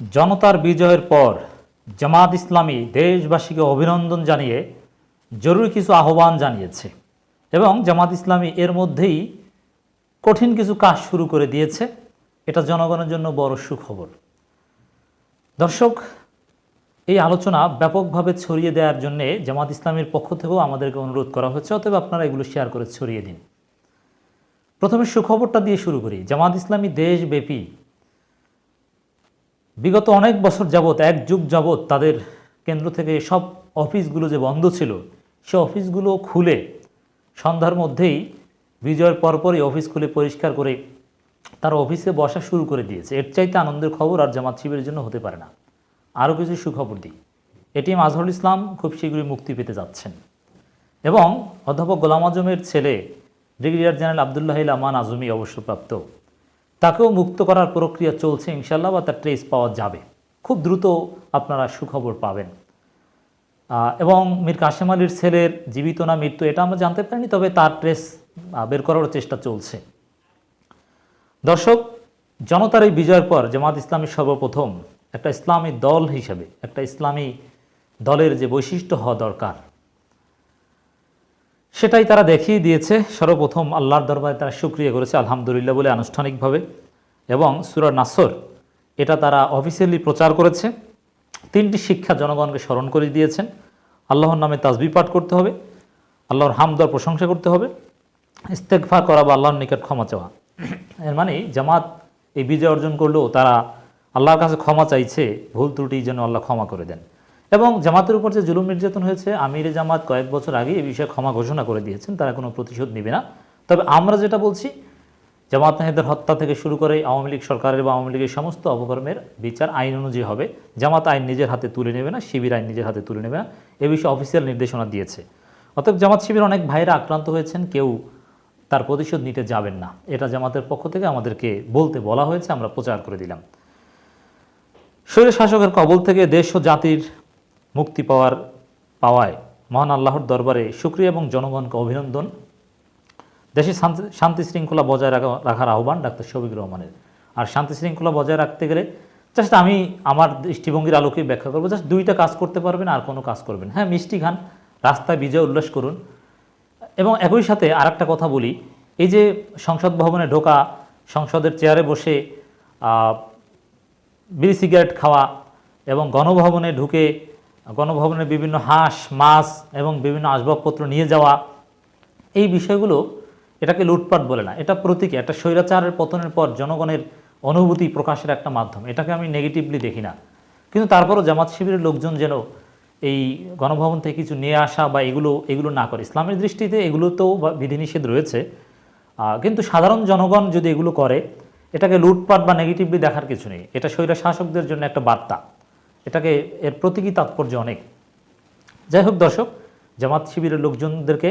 জনতার বিজয়ের পর জামাত ইসলামী দেশবাসীকে অভিনন্দন জানিয়ে জরুরি কিছু আহ্বান জানিয়েছে এবং জামাত ইসলামী এর মধ্যেই কঠিন কিছু কাজ শুরু করে দিয়েছে। এটা জনগণের জন্য বড় সুখবর। দর্শক, এই আলোচনা ব্যাপকভাবে ছড়িয়ে দেওয়ার জন্যে জামাত ইসলামের পক্ষ থেকেও আমাদেরকে অনুরোধ করা হচ্ছে, অতএব আপনারা এগুলো শেয়ার করে ছড়িয়ে দিন। প্রথমে সুখবরটা দিয়ে শুরু করি। জামাত ইসলামী দেশব্যাপী বিগত অনেক বছর যাবৎ, এক যুগ যাবৎ তাদের কেন্দ্র থেকে সব অফিসগুলো যে বন্ধ ছিল, সে অফিসগুলো খুলে সন্ধ্যার মধ্যেই বিজয়ের পরপরই অফিস খুলে পরিষ্কার করে তারা অফিসে বসা শুরু করে দিয়েছে। এর চাইতে আনন্দের খবর আর জামাত শিবিরের জন্য হতে পারে না। আরও কিছু সুখবর দিই। এটি মাজহরুল ইসলাম খুব শীঘ্রই মুক্তি পেতে যাচ্ছেন এবং অধ্যাপক গোলাম আজমের ছেলে ব্রিগেডিয়ার জেনারেল আবদুল্লাহ আমান আজমি অবসরপ্রাপ্ত। তাকেও মুক্ত করার প্রক্রিয়া চলছে ইনশাল্লাহ বা তার ট্রেস পাওয়া যাবে। খুব দ্রুত আপনারা সুখবর পাবেন। এবং মীর কাশেম আলীর ছেলের জীবিত না মৃত্যু, এটা আমরা জানতে পারিনি, তবে তার ট্রেস বের করার চেষ্টা চলছে। দর্শক, জনতার এই বিজয়ের পর জামাত ইসলামী সর্বপ্রথম একটা ইসলামী দল হিসেবে, একটা ইসলামী দলের যে বৈশিষ্ট্য হওয়া দরকার। সেটাই তারা দেখিয়ে দিয়েছে। সর্বপ্রথম আল্লাহর দরবারে তারা সুক্রিয়া করেছে আলহামদুলিল্লাহ বলে আনুষ্ঠানিকভাবে। এবং সুরা নাসর, এটা তারা অফিসিয়ালি প্রচার করেছে। তিনটি শিক্ষা জনগণকে স্মরণ করে দিয়েছেন। আল্লাহর নামে তাজবি পাঠ করতে হবে। আল্লাহর হামদর প্রশংসা করতে হবে। ইস্তেকফা করা বা আল্লাহর নিকট ক্ষমা চাওয়া। এর মানে জামাত এই বিজয় অর্জন করলেও তারা আল্লাহর কাছে ক্ষমা চাইছে, ভুল ত্রুটি যেন আল্লাহ ক্ষমা করে দেন। এবং জামাতের উপর যে জুলুম নির্যাতন হয়েছে, আমির জামাত কয়েক বছর আগে এই বিষয়ে ক্ষমা ঘোষণা করে দিয়েছেন, তারা কোনো প্রতিশোধ নেবে না। তবে আমরা যেটা বলছি, জামাত নাহিদের হত্যা থেকে শুরু করে আওয়ামী লীগ সরকারের বা আওয়ামী লীগের সমস্ত অপকর্মের বিচার আইন অনুযায়ী হবে। জামাত আইন নিজের হাতে তুলে নেবে না, শিবির আইন নিজের হাতে তুলে নেবে না। এ বিষয়ে অফিসিয়াল নির্দেশনা দিয়েছে। অতএব জামাত শিবির অনেক ভাইরা আক্রান্ত হয়েছেন, কেউ তার প্রতিশোধ নিতে যাবেন না। এটা জামাতের পক্ষ থেকে আমাদেরকে বলতে বলা হয়েছে, আমরা প্রচার করে দিলাম। শরীর শাসকের কবল থেকে দেশ ও জাতির মুক্তি পাওয়ার পাওয়ায় মহান আল্লাহর দরবারে সুক্রিয়া এবং জনগণকে অভিনন্দন। দেশে শান্তি শৃঙ্খলা বজায় রাখা, রাখার আহ্বান ডাক্তার শফিক রহমানের। আর শান্তি শৃঙ্খলা বজায় রাখতে গেলে জাস্ট আমি আমার দৃষ্টিভঙ্গির আলোকে ব্যাখ্যা করব, জাস্ট দুইটা কাজ করতে পারবেন আর কোনো কাজ করবেন হ্যাঁ মিষ্টি খান, রাস্তায় বিজয় উল্লাস করুন। এবং একই সাথে আরেকটা কথা বলি, এই যে সংসদ ভবনে ঢোকা, সংসদের চেয়ারে বসে বিড়ি সিগারেট খাওয়া এবং গণভবনে ঢুকে গণভবনের বিভিন্ন হাঁস, মাছ এবং বিভিন্ন আসবাবপত্র নিয়ে যাওয়া, এই বিষয়গুলো এটাকে লুটপাট বলে না। এটা প্রতীকী একটা স্বৈরাচারের পতনের পর জনগণের অনুভূতি প্রকাশের একটা মাধ্যম। এটাকে আমি নেগেটিভলি দেখি না। কিন্তু তারপরও জামাত শিবিরের লোকজন যেন এই গণভবন থেকে কিছু নিয়ে আসা বা এগুলো এগুলো না করে। ইসলামের দৃষ্টিতে এগুলোতেও বিধিনিষেধ রয়েছে। কিন্তু সাধারণ জনগণ যদি এগুলো করে, এটাকে লুটপাট বা নেগেটিভলি দেখার কিছু নেই। এটা স্বৈরা শাসকদের জন্য একটা বার্তা। এটাকে এর প্রতীকী তাৎপর্য অনেক। যাই হোক দর্শক, জামাত শিবিরের লোকজনদেরকে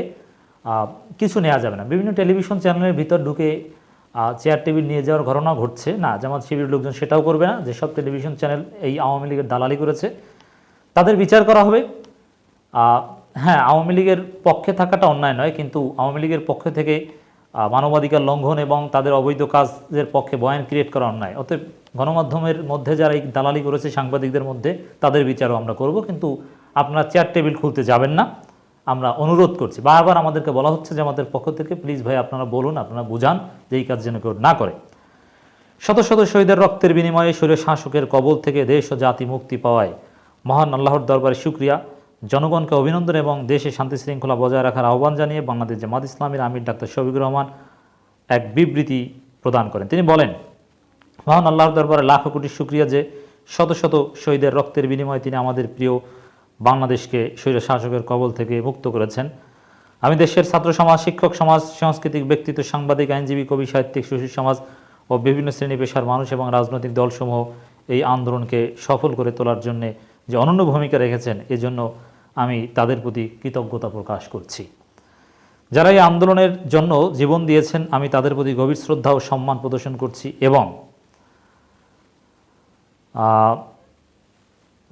কিছু নেওয়া যাবে না। বিভিন্ন টেলিভিশন চ্যানেলের ভিতর ঢুকে চেয়ার টেবিল নিয়ে যাওয়ার ঘটনা ঘটছে। না, জামাত শিবিরের লোকজন সেটাও করবে না। যেসব টেলিভিশন চ্যানেল এই আওয়ামী লীগের দালালি করেছে, তাদের বিচার করা হবে। হ্যাঁ আওয়ামী লীগের পক্ষে থাকাটা অন্যায় নয়, কিন্তু আওয়ামী লীগের পক্ষ থেকে মানবাধিকার লঙ্ঘন এবং তাদের অবৈধ কাজের পক্ষে বয়ান ক্রিয়েট করা অন্যায়। অতএব গণমাধ্যমের মধ্যে যারা এই দালালি করেছে সাংবাদিকদের মধ্যে, তাদের বিচারও আমরা করব, কিন্তু আপনারা চেয়ার টেবিল খুলতে যাবেন না। আমরা অনুরোধ করছি। বারবার আমাদেরকে বলা হচ্ছে যে আমাদের পক্ষ থেকে প্লিজ ভাই, আপনারা বলুন, আপনারা বুঝান যে এই কাজ যেন কেউ না করে। শত শত শহীদের রক্তের বিনিময়ে শরীর শাসকের কবল থেকে দেশ ও জাতি মুক্তি পাওয়ায় মহান আল্লাহর দরবারে শুক্রিয়া। জনগণকে অভিনন্দন এবং দেশে শান্তি শৃঙ্খলা বজায় রাখার আহ্বান জানিয়ে বাংলাদেশ জামাত ইসলামের আমির ডাক্তার শফিকুর রহমান এক বিবৃতি প্রদান করেন। তিনি বলেন, মহান আল্লাহর দরবারে লাখ কোটি শুক্রিয়া যে শত শত শহীদের রক্তের বিনিময়ে তিনি আমাদের প্রিয় বাংলাদেশকে স্বৈর শাসকের কবল থেকে মুক্ত করেছেন। আমি দেশের ছাত্র সমাজ, শিক্ষক সমাজ, সাংস্কৃতিক ব্যক্তিত্ব, সাংবাদিক, আইনজীবী, কবি, সাহিত্যিক সুশীল সমাজ ও বিভিন্ন শ্রেণি পেশার মানুষ এবং রাজনৈতিক দলসমূহ এই আন্দোলনকে সফল করে তোলার জন্যে যে অনন্য ভূমিকা রেখেছেন, এজন্য আমি তাদের প্রতি কৃতজ্ঞতা প্রকাশ করছি। যারা এই আন্দোলনের জন্য জীবন দিয়েছেন, আমি তাদের প্রতি গভীর শ্রদ্ধা ও সম্মান প্রদর্শন করছি এবং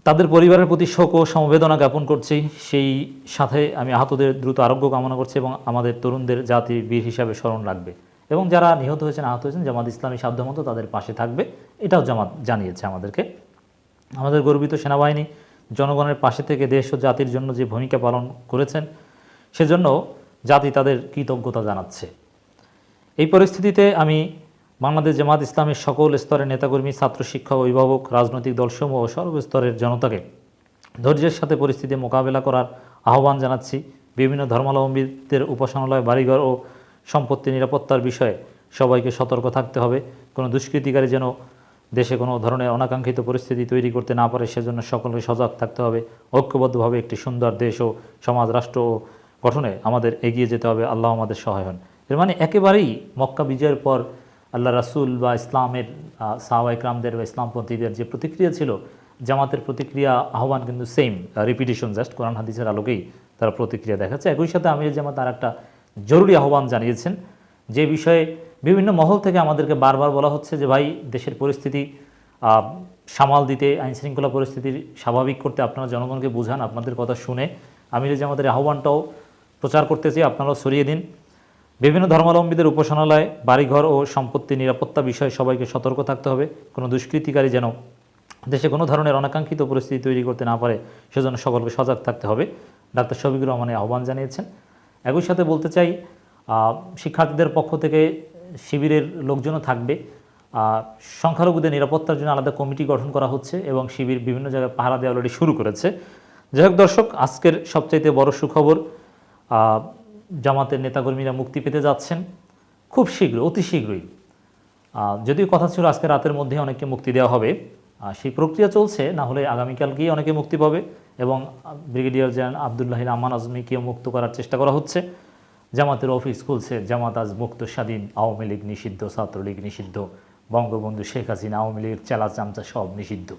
তাদের পরিবারের প্রতি শোক ও সমবেদনা জ্ঞাপন করছি। সেই সাথে আমি আহতদের দ্রুত আরোগ্য কামনা করছি এবং আমাদের তরুণদের জাতি বীর হিসাবে স্মরণ রাখবে। এবং যারা নিহত হয়েছেন, আহত হয়েছেন, জামাত ইসলামী সাধ্যমতো তাদের পাশে থাকবে। এটাও জামাত জানিয়েছে আমাদেরকে। আমাদের গর্বিত সেনাবাহিনী জনগণের পাশে থেকে দেশ ও জাতির জন্য যে ভূমিকা পালন করেছেন, সেজন্য জাতি তাদের কৃতজ্ঞতা জানাচ্ছে। এই পরিস্থিতিতে আমি বাংলাদেশ জামাত ইসলামের সকল স্তরের নেতাকর্মী, ছাত্র শিক্ষক, অভিভাবক, রাজনৈতিক দলসমূহ ও সর্বস্তরের জনতাকে ধৈর্যের সাথে পরিস্থিতি মোকাবেলা করার আহ্বান জানাচ্ছি। বিভিন্ন ধর্মাবলম্বীদের উপাসনালয়, বাড়িঘর ও সম্পত্তি নিরাপত্তার বিষয়ে সবাইকে সতর্ক থাকতে হবে। কোনো দুষ্কৃতিকারী যেন দেশে কোনো ধরনের অনাকাঙ্ক্ষিত পরিস্থিতি তৈরি করতে না পারে, সেজন্য সকলকে সজাগ থাকতে হবে। ঐক্যবদ্ধভাবে একটি সুন্দর দেশ ও সমাজ, রাষ্ট্র গঠনে আমাদের এগিয়ে যেতে হবে। আল্লাহ আমাদের সহায় হন। এর মানে একেবারেই মক্কা বিজয়ের পর আল্লাহ রাসুল বা ইসলামের সাহাবাইকরামদের বা ইসলামপন্থীদের যে প্রতিক্রিয়া ছিল, জামাতের প্রতিক্রিয়া আহ্বান কিন্তু সেম রিপিটিশন জাস্ট কোরআন হাদিসের আলোকেই তারা প্রতিক্রিয়া দেখাচ্ছে। একই সাথে আমির জামাত আর একটা জরুরি আহ্বান জানিয়েছেন যে বিষয়ে বিভিন্ন মহল থেকে আমাদেরকে বারবার বলা হচ্ছে যে, ভাই, দেশের পরিস্থিতি সামাল দিতে, আইনশৃঙ্খলা পরিস্থিতির স্বাভাবিক করতে আপনারা জনগণকে বোঝান, আপনাদের কথা শুনে। আমির আমাদের আহ্বানটাও প্রচার করতে চাই, আপনারাও সরিয়ে দিন। বিভিন্ন ধর্মাবলম্বীদের উপাসনালয়, বাড়িঘর ও সম্পত্তি নিরাপত্তা বিষয়ে সবাইকে সতর্ক থাকতে হবে। কোনো দুষ্কৃতিকারী যেন দেশে কোনো ধরনের অনাকাঙ্ক্ষিত পরিস্থিতি তৈরি করতে না পারে, সেজন্য সকলকে সজাগ থাকতে হবে। ডাক্তার শফিকুর রহমানের আহ্বান জানিয়েছেন। একই সাথে বলতে চাই শিক্ষার্থীদের পক্ষ থেকে শিবিরের লোকজনও থাকবে। সংখ্যালঘুদের নিরাপত্তার জন্য আলাদা কমিটি গঠন করা হচ্ছে এবং শিবির বিভিন্ন জায়গায় পাহারা দেওয়া অলরেডি শুরু করেছে। যাই হোক দর্শক, আজকের সবচাইতে বড় সুখবর জামাতের নেতাকর্মীরা মুক্তি পেতে যাচ্ছেন। খুব শীঘ্র অতি শীঘ্রই। যদিও কথা ছিল আজকে রাতের মধ্যে অনেককে মুক্তি দেওয়া হবে সেই প্রক্রিয়া চলছে, না হলে আগামীকালকেই অনেকে মুক্তি পাবে এবং ব্রিগেডিয়ার জেনারেল আবদুল্লাহ আমান আজমিকেও মুক্ত করার চেষ্টা করা হচ্ছে। জামাতের অফিস খুলছে। জামাত আজ মুক্ত, স্বাধীন, আওয়ামী লীগ নিষিদ্ধ, ছাত্রলীগ নিষিদ্ধ, বঙ্গবন্ধু শেখ হাসিনা, আওয়ামী লীগের চেলা চামচা সব নিষিদ্ধ।